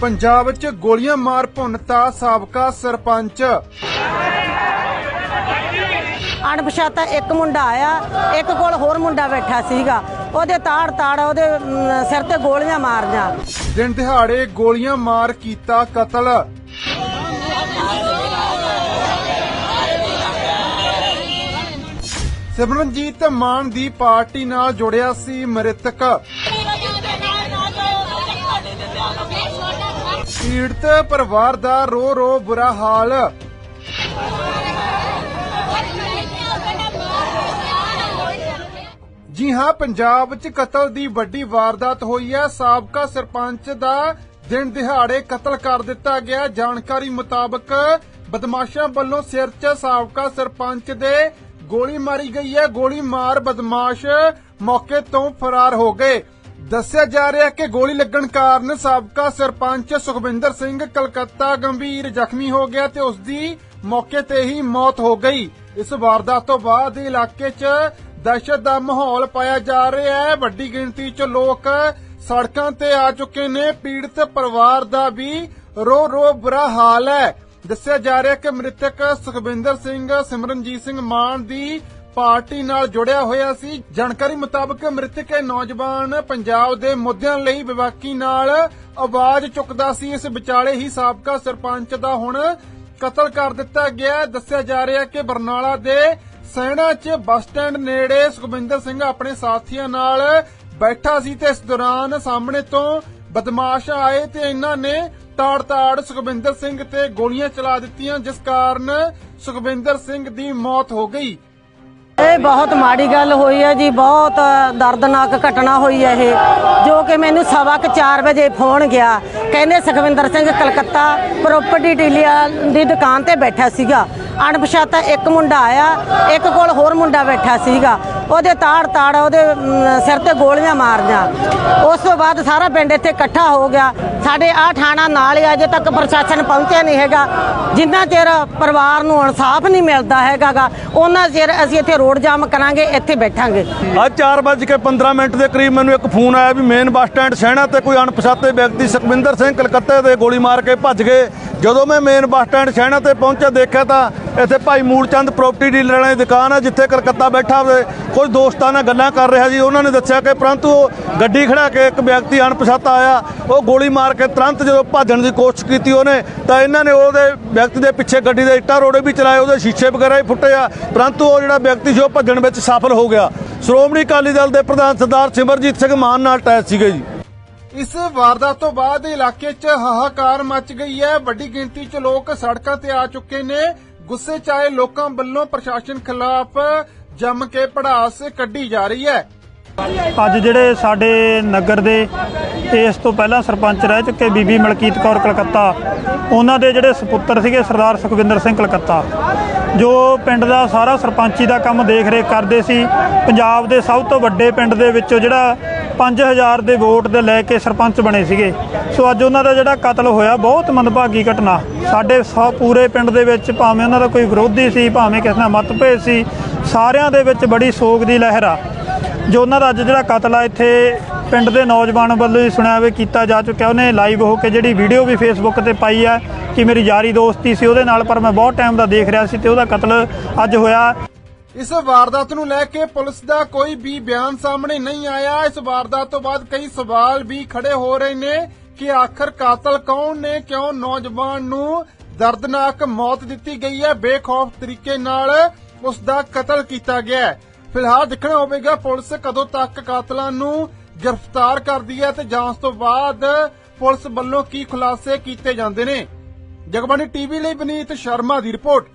ਪੰਜਾਬ 'ਚ ਗੋਲੀਆਂ ਮਾਰ ਭੁੰਨਤਾ ਸਾਬਕਾ ਸਰਪੰਚ। ਅਣਪਛਾਤਾ ਇੱਕ ਮੁੰਡਾ ਆਇਆ ਇੱਕ ਕੋਲ ਹੋਰ ਮੁੰਡਾ ਬੈਠਾ ਸੀਗਾ। ਉਹਦੇ ਤਾੜ ਤਾੜ ਉਹਦੇ ਸਿਰ ਤੇ ਗੋਲੀਆਂ ਮਾਰੀਆਂ ਦਿਨ ਦਿਹਾੜੇ ਗੋਲੀਆਂ ਮਾਰ ਕੀਤਾ ਕਤਲ। ਸਿਮਰਨਜੀਤ ਮਾਨ ਦੀ ਪਾਰਟੀ ਨਾਲ ਜੁੜਿਆ ਸੀ ਮ੍ਰਿਤਕ। ਪੀੜਤ ਪਰਿਵਾਰ ਦਾ ਰੋ ਰੋ ਬੁਰਾ ਹਾਲ। ਜੀ ਹਾਂ, ਪੰਜਾਬ 'ਚ ਕਤਲ ਦੀ ਵੱਡੀ ਵਾਰਦਾਤ ਹੋਈ ਹੈ। ਸਾਬਕਾ ਸਰਪੰਚ ਦਾ ਦਿਨ ਦਿਹਾੜੇ ਕਤਲ ਕਰ ਦਿੱਤਾ ਗਿਆ। ਜਾਣਕਾਰੀ ਮੁਤਾਬਕ ਬਦਮਾਸ਼ਾਂ ਵੱਲੋਂ ਸਿਰ 'ਚ ਸਾਬਕਾ ਸਰਪੰਚ ਦੇ ਗੋਲੀ ਮਾਰੀ ਗਈ ਹੈ। ਗੋਲੀ ਮਾਰ ਬਦਮਾਸ਼ ਮੌਕੇ ਤੋਂ ਫਰਾਰ ਹੋ ਗਏ। ਦੱਸਿਆ ਜਾ ਰਿਹਾ ਹੈ ਕਿ ਗੋਲੀ ਲੱਗਣ ਕਾਰਨ ਸਾਬਕਾ ਸਰਪੰਚ ਸੁਖਵਿੰਦਰ ਸਿੰਘ ਕਲਕੱਤਾ ਗੰਭੀਰ ਜ਼ਖਮੀ ਹੋ ਗਿਆ ਤੇ ਉਸ ਦੀ ਮੌਕੇ ਤੇ ਹੀ ਮੌਤ ਹੋ ਗਈ। ਇਸ ਵਾਰਦਾਤ ਤੋਂ ਬਾਅਦ ਇਲਾਕੇ 'ਚ ਦਹਿਸ਼ਤ ਦਾ ਮਾਹੌਲ ਪਾਇਆ ਜਾ ਰਿਹਾ ਹੈ। ਵੱਡੀ ਗਿਣਤੀ 'ਚ ਲੋਕ ਸੜਕਾਂ ਤੇ ਆ ਚੁੱਕੇ ਨੇ। ਪੀੜਤ ਪਰਿਵਾਰ ਦਾ ਵੀ ਰੋ ਰੋ ਬੁਰਾ ਹਾਲ ਹੈ। ਦੱਸਿਆ ਜਾ ਰਿਹਾ ਹੈ ਕਿ ਮ੍ਰਿਤਕ ਸੁਖਵਿੰਦਰ ਸਿੰਘ, ਸਿਮਰਨਜੀਤ ਸਿੰਘ ਮਾਨ ਦੀ ਪਾਰਟੀ ਨਾਲ ਜੁੜਿਆ ਹੋਇਆ ਸੀ। ਜਾਣਕਾਰੀ ਮੁਤਾਬਕ ਮ੍ਰਿਤਕ ਇਹ ਨੌਜਵਾਨ ਪੰਜਾਬ ਦੇ ਮੁੱਦਿਆਂ ਲਈ ਵਿਵਾਕੀ ਨਾਲ ਆਵਾਜ਼ ਚੁੱਕਦਾ ਸੀ। ਇਸ ਵਿਚਾਲੇ ਹੀ ਸਾਬਕਾ ਸਰਪੰਚ ਦਾ ਹੁਣ ਕਤਲ ਕਰ ਦਿੱਤਾ ਗਿਆ ਹੈ। ਦੱਸਿਆ ਜਾ ਰਿਹਾ ਕਿ ਬਰਨਾਲਾ ਦੇ ਸੈਣਾ 'ਚ ਬੱਸ ਸਟੈਂਡ ਨੇੜੇ ਸੁਖਵਿੰਦਰ ਸਿੰਘ ਆਪਣੇ ਸਾਥੀਆਂ ਨਾਲ ਬੈਠਾ ਸੀ ਤੇ ਇਸ ਦੌਰਾਨ ਸਾਹਮਣੇ ਤੋਂ ਬਦਮਾਸ਼ ਆਏ ਤੇ ਇਹਨਾਂ ਨੇ ਤਾੜ-ਤਾੜ ਸੁਖਵਿੰਦਰ ਸਿੰਘ ਤੇ ਗੋਲੀਆਂ ਚਲਾ ਦਿੱਤੀਆਂ, ਜਿਸ ਕਾਰਨ ਸੁਖਵਿੰਦਰ ਸਿੰਘ ਦੀ ਮੌਤ ਹੋ ਗਈ। ਇਹ ਬਹੁਤ ਮਾੜੀ ਗੱਲ ਹੋਈ ਹੈ ਜੀ, ਬਹੁਤ ਦਰਦਨਾਕ ਘਟਨਾ ਹੋਈ ਹੈ ਇਹ। ਜੋ ਕਿ ਮੈਨੂੰ ਸਵਾ ਕੁ 4 ਵਜੇ ਫੋਨ ਗਿਆ। ਕਹਿੰਦੇ ਸੁਖਵਿੰਦਰ ਸਿੰਘ ਕਲਕੱਤਾ ਪ੍ਰਾਪਰਟੀ ਡੀਲਰ ਦੀ ਦੁਕਾਨ ਤੇ ਬੈਠਾ ਸੀਗਾ। ਅਣਪਛਾਤਾ ਇੱਕ ਮੁੰਡਾ ਆਇਆ, ਇੱਕ ਕੋਲ ਹੋਰ ਮੁੰਡਾ ਬੈਠਾ ਸੀਗਾ। ਉਹਦੇ ਤਾੜ ਤਾੜ ਉਹਦੇ ਸਿਰ ਤੇ ਗੋਲੀਆਂ ਮਾਰੀਆਂ ਉਸ ਤੋਂ ਬਾਅਦ ਸਾਰਾ ਪਿੰਡ ਇੱਥੇ ਇਕੱਠਾ ਹੋ ਗਿਆ। ਸਾਡੇ ਆ ਥਾਣਾ ਨਾਲ ਹੀ ਅਜੇ ਤੱਕ ਪ੍ਰਸ਼ਾਸਨ ਪਹੁੰਚਿਆ ਨਹੀਂ ਹੈਗਾ। ਜਿੰਨਾ ਚਿਰ ਪਰਿਵਾਰ ਨੂੰ ਇਨਸਾਫ ਨਹੀਂ ਮਿਲਦਾ ਹੈਗਾਗਾ ਉਹਨਾਂ ਚਿਰ ਅਸੀਂ ਇੱਥੇ ਰੋਡ ਜਾਮ ਕਰਾਂਗੇ, ਇੱਥੇ ਬੈਠਾਂਗੇ। ਅੱਜ 4:15 ਮਿੰਟ ਦੇ ਕਰੀਬ ਮੈਨੂੰ ਇੱਕ ਫੋਨ ਆਇਆ ਵੀ ਮੇਨ ਬੱਸ ਸਟੈਂਡ ਸਹਿਣਾ ਤੇ ਕੋਈ ਅਣਪਛਾਤੇ ਵਿਅਕਤੀ ਸੁਖਵਿੰਦਰ ਸਿੰਘ ਕਲਕੱਤੇ ਦੇ ਗੋਲੀ ਮਾਰ ਕੇ ਭੱਜ ਗਏ। ਜਦੋਂ ਮੈਂ ਮੇਨ ਬੱਸ ਸਟੈਂਡ ਸਹਿਣਾ ਤੇ ਪਹੁੰਚਿਆ, ਦੇਖਿਆ ਤਾਂ ਇੱਥੇ ਭਾਈ ਮੂਲਚੰਦ ਪ੍ਰਾਪਰਟੀ ਡੀਲਰ ਦੀ ਦੁਕਾਨ ਆ, ਜਿੱਥੇ ਕਲਕੱਤਾ ਬੈਠਾ ਹੋਵੇ। ਕੁਝ ਦੋਸਤਾਂ ਨਾਲ ਗੱਲਾਂ ਕਰ ਰਿਹਾ ਜੀ ਉਹਨਾਂ ਨੇ ਦੱਸਿਆ ਕਿ ਪਰੰਤੂ ਉਹ ਗੱਡੀ ਖੜਾ ਕੇ ਇੱਕ ਵਿਅਕਤੀ ਅਣਪਛਾਤਾ ਆਇਆ। ਉਹ ਗੋਲੀ ਮਾਰ ਕੇ ਤੁਰੰਤ ਜਦੋਂ ਭੱਜਣ ਦੀ ਕੋਸ਼ਿਸ਼ ਕੀਤੀ ਉਹਨੇ, ਤਾਂ ਇਹਨਾਂ ਨੇ ਉਹਦੇ ਵਿਅਕਤੀ ਦੇ ਪਿੱਛੇ ਗੱਡੀ ਦੇ ਇੱਟਾਂ ਰੋੜੇ ਵੀ ਚਲਾਏ, ਉਹਦੇ ਸ਼ੀਸ਼ੇ ਵਗੈਰਾ ਵੀ ਫੁੱਟੇ ਆ। ਪਰੰਤੂ ਉਹ ਜਿਹੜਾ ਵਿਅਕਤੀ ਸੀ, ਉਹ ਭੱਜਣ ਵਿੱਚ ਸਫਲ ਹੋ ਗਿਆ। ਸ਼੍ਰੋਮਣੀ ਅਕਾਲੀ ਦਲ ਦੇ ਪ੍ਰਧਾਨ ਸਰਦਾਰ ਸਿਮਰਜੀਤ ਸਿੰਘ ਮਾਨ ਨਾਲ ਟੈਸ ਸੀਗੇ ਜੀ। ਇਸ ਵਾਰਦਾਤ ਤੋਂ ਬਾਅਦ ਇਲਾਕੇ 'ਚ ਹਾਹਾਕਾਰ ਮਚ ਗਈ ਹੈ। ਵੱਡੀ ਗਿਣਤੀ 'ਚ ਲੋਕ ਸੜਕਾਂ ਤੇ ਆ ਚੁੱਕੇ ਨੇ। ਗੁੱਸੇ 'ਚ ਆਏ ਲੋਕਾਂ ਵੱਲੋਂ ਪ੍ਰਸ਼ਾਸਨ ਖਿਲਾਫ ਜੰਮ ਕੇ ਪੜਾਸ ਕੱਢੀ ਜਾ ਰਹੀ ਹੈ। ਅੱਜ ਜਿਹੜੇ ਸਾਡੇ ਨਗਰ ਦੇ ਇਸ ਤੋਂ ਪਹਿਲਾਂ ਸਰਪੰਚ ਰਹਿ ਚੁੱਕੇ ਬੀਬੀ ਮਲਕੀਤ ਕੌਰ ਕਲਕੱਤਾ, ਉਹਨਾਂ ਦੇ ਜਿਹੜੇ ਸੁਪੁੱਤਰ ਸੀਗੇ ਸਰਦਾਰ ਸੁਖਵਿੰਦਰ ਸਿੰਘ ਕਲਕੱਤਾ, ਜੋ ਪਿੰਡ ਦਾ ਸਾਰਾ ਸਰਪੰਚੀ ਦਾ ਕੰਮ ਦੇਖ ਰੇਖ ਕਰਦੇ ਸੀ। ਪੰਜਾਬ ਦੇ ਸਭ ਤੋਂ ਵੱਡੇ ਪਿੰਡ ਦੇ ਵਿੱਚੋਂ ਜਿਹੜਾ 5000 ਦੇ ਵੋਟ ਦੇ ਲੈ ਕੇ ਸਰਪੰਚ ਬਣੇ ਸੀਗੇ। ਸੋ ਅੱਜ ਉਹਨਾਂ ਦਾ ਜਿਹੜਾ ਕਤਲ ਹੋਇਆ, ਬਹੁਤ ਮੰਦਭਾਗੀ ਘਟਨਾ। ਸਾਡੇ ਸਭ ਪੂਰੇ ਪਿੰਡ ਦੇ ਵਿੱਚ ਭਾਵੇਂ ਉਹਨਾਂ ਦਾ ਕੋਈ ਵਿਰੋਧੀ ਸੀ, ਭਾਵੇਂ ਕਿਸੇ ਨਾਲ ਮਤਭੇਦ ਸੀ, ਸਾਰਿਆਂ ਦੇ ਵਿੱਚ ਬੜੀ ਸੋਗ ਦੀ ਲਹਿਰ ਆ। ਜੋ ਉਹਨਾਂ ਦਾ ਅੱਜ ਜਿਹੜਾ ਕਤਲ ਆ, ਇੱਥੇ ਪਿੰਡ ਦੇ ਨੌਜਵਾਨ ਵੱਲੋਂ ਹੀ ਸੁਣਿਆ ਵੇ ਕੀਤਾ ਜਾ ਚੁੱਕਿਆ। ਉਹਨੇ ਲਾਈਵ ਹੋ ਕੇ ਜਿਹੜੀ ਵੀਡੀਓ ਵੀ ਫੇਸਬੁੱਕ ਤੇ ਪਾਈ ਆ, ਕਿ ਮੇਰੀ ਯਾਰੀ ਦੋਸਤੀ ਸੀ, ਉਹਦੇ ਨਾਲ ਪਰ ਮੈਂ ਬਹੁਤ ਟਾਈਮ ਦਾ ਦੇਖ ਰਿਹਾ ਸੀ ਤੇ ਉਹਦਾ ਕਤਲ ਅੱਜ ਹੋਇਆ। ਇਸ ਵਾਰਦਾਤ ਨੂੰ ਲੈ ਕੇ ਪੁਲਿਸ ਦਾ ਕੋਈ ਵੀ ਬਿਆਨ ਸਾਹਮਣੇ ਨਹੀਂ ਆਇਆ। ਇਸ ਵਾਰਦਾਤ ਤੋਂ ਬਾਅਦ ਕਈ ਸਵਾਲ ਵੀ ਖੜੇ ਹੋ ਰਹੇ ਨੇ ਕਿ ਆਖਰ ਕਾਤਲ ਕੌਣ ਨੇ, ਕਿਉਂ ਨੌਜਵਾਨ ਨੂੰ ਦਰਦਨਾਕ ਮੌਤ ਦਿੱਤੀ ਗਈ ਹੈ? ਬੇਖੌਫ ਤਰੀਕੇ ਨਾਲ ਉਸ ਦਾ ਕਤਲ ਕੀਤਾ ਗਿਆ ਹੈ। ਫਿਲਹਾਲ ਦੇਖਣਾ ਹੋਵੇਗਾ ਪੁਲਿਸ ਕਦੋਂ ਤੱਕ ਕਾਤਲਾਂ ਨੂੰ ਗ੍ਰਿਫਤਾਰ ਕਰਦੀ ਹੈ ਤੇ ਜਾਂਚ ਤੋਂ ਬਾਅਦ ਪੁਲਿਸ ਵੱਲੋਂ ਕੀ ਖੁਲਾਸੇ ਕੀਤੇ ਜਾਂਦੇ ਨੇ। ਜਗਬਾਣੀ ਟੀਵੀ ਲਈ ਬਨੀਤ ਸ਼ਰਮਾ ਦੀ ਰਿਪੋਰਟ।